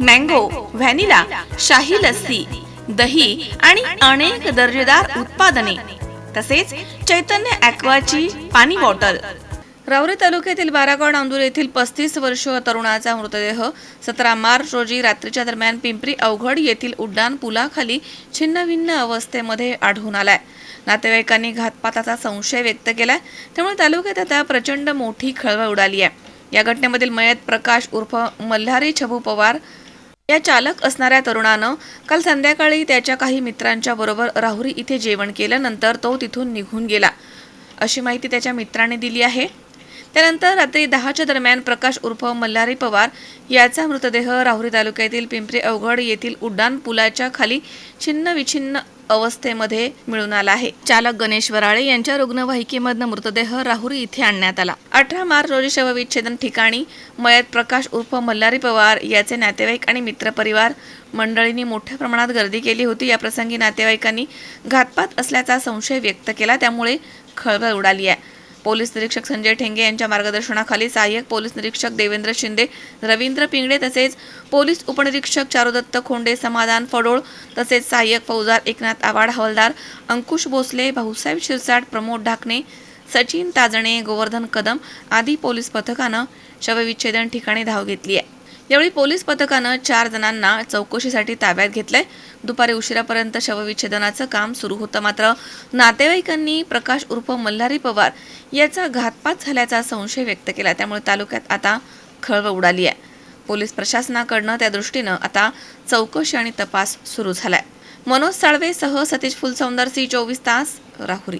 Mango vanilla शाही लस्सी दही आणि अनेक दर्जेदार उत्पादने तसेच चैतन्य ॲक्वाची पाणी बॉटल. रावरी तालुक्यातील बारागड नांदूर येथील पस्तीस वर्षीय तरुणाचा मृतदेह सतरा मार्च रोजी रात्रीच्या दरम्यान पिंपरी अवघड येथील उड्डाण पुलाखाली छिन्नभिन्न अवस्थेमध्ये आढळून आलाय. नातेवाईकांनी घातपाताचा संशय व्यक्त केलाय. त्यामुळे तालुक्यात आता प्रचंड मोठी खळबळ उडाली आहे. या घटनेमधील मयत प्रकाश उर्फ मल्हारी छबू पवार या चालक असणाऱ्या तरुणानं काल संध्याकाळी त्याच्या काही मित्रांच्या बरोबर राहुरी इथे जेवण केल्यानंतर तो तिथून निघून गेला. अशी माहिती त्याच्या मित्राने दिली आहे. त्यानंतर रात्री दहाच्या दरम्यान प्रकाश उर्फ मल्हारी पवार याचा मृतदेह राहुरी तालुक्यातील पिंपरी अवघड येथील उड्डाण पुलाच्या खाली छिन्न विछिन्न अवस्थेमध्ये मिळून आला आहे. चालक गणेश वराळे यांच्या रुग्णवाहिकेमधनं मृतदेह राहुरी इथे आणण्यात आला. अठरा मार्च रोजी शवविच्छेदन ठिकाणी मयत प्रकाश उर्फ मल्हारी पवार याचे नातेवाईक आणि मित्रपरिवार मंडळींनी मोठ्या प्रमाणात गर्दी केली होती. या प्रसंगी नातेवाईकांनी घातपात असल्याचा संशय व्यक्त केला. त्यामुळे खळबळ उडाली आहे. पोलीस निरीक्षक संजय ठेंगे यांच्या मार्गदर्शनाखाली सहाय्यक पोलीस निरीक्षक देवेंद्र शिंदे रवींद्र पिंगडे तसेच पोलीस उपनिरीक्षक चारुदत्त खोंडे समाधान फडोळ तसेच सहाय्यक फौजदार एकनाथ आवाड हवालदार अंकुश भोसले भाऊसाहेब शिरसाट प्रमोद ढाकणे सचिन ताजणे गोवर्धन कदम आदी पोलीस पथकानं शवविच्छेदन ठिकाणी धाव घेतली आहे. यावेळी पोलीस पथकानं चार जणांना चौकशीसाठी ताब्यात घेतलंय. दुपारी उशिरापर्यंत शवविच्छेदनाचं काम सुरू होतं मात्र नातेवाईकांनी प्रकाश उर्फ मल्हारी पवार याचा घातपात झाल्याचा संशय व्यक्त केला. त्यामुळे तालुक्यात आता खळबळ उडाली आहे. पोलीस प्रशासनाकडनं त्या दृष्टीनं आता चौकशी आणि तपास सुरू झालाय. मनोज साळवे सह सतीश फुलसौंदर सी चोवीस तास राहुरी.